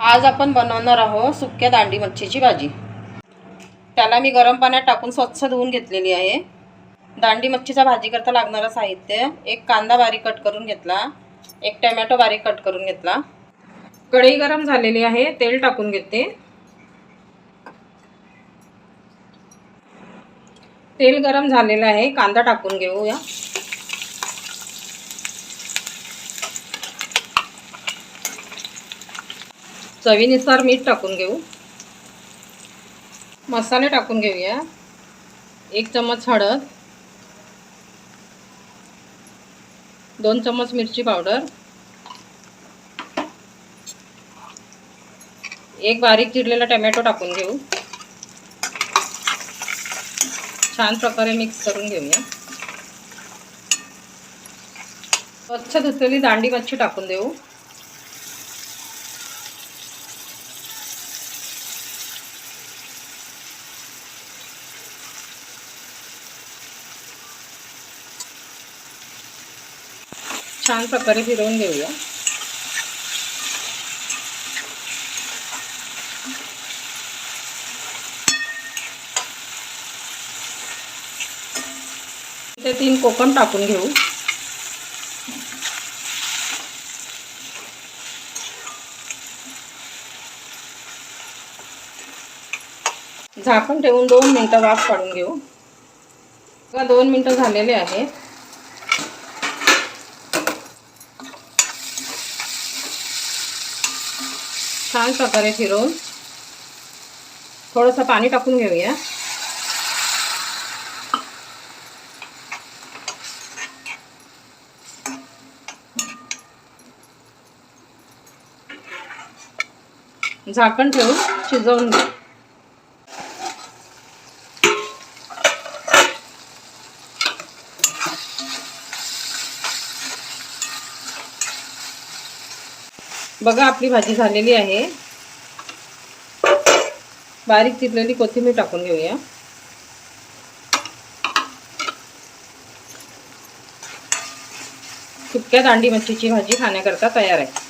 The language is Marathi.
आज आपण बनवणार आहोत सुक्या दांडी मच्छीची भाजी. त्याला मी गरम पाण्यात टाकून स्वच्छ धुवून घेतलेली आहे. दांडी मच्छीचा भाजी करता लागणारं साहित्य एक कांदा बारीक कट करून घेतला एक टमॅटो बारीक कट करून घेतला. कढई गरम झालेली आहे तेल टाकून घेते. तेल गरम झालेलं आहे कांदा टाकून घेऊया. चवीनुसार मीठ टाकून घेऊ. मसाले टाकून घेऊया. एक चम्मच हळद. दोन चम्मच मिरची पावडर. एक बारीक चिरलेला टमॅटो टाकून घेऊ. छान प्रकारे मिक्स करून घेऊया. स्वच्छ धुतलेली दांडी मच्छी टाकून देऊ. छान प्रकारे फिरवून घेऊया ते तीन कोकम टाकून घेऊ. झाकण ठेवून दोन मिनटं वाफ काढून घेऊ. दोन मिनटं झालेले आहेत. छान प्रकारे फिरवून थोडंसं पाणी टाकून घेऊया. झाकण ठेवून शिजवून घेऊ बघा आपली भाजी झालेली आहे. बारीक चिरलेली कोथिंबीर टाकून घेऊया. सुक्या दांडी मच्छीची भाजी खाण्याकरता तयार आहे.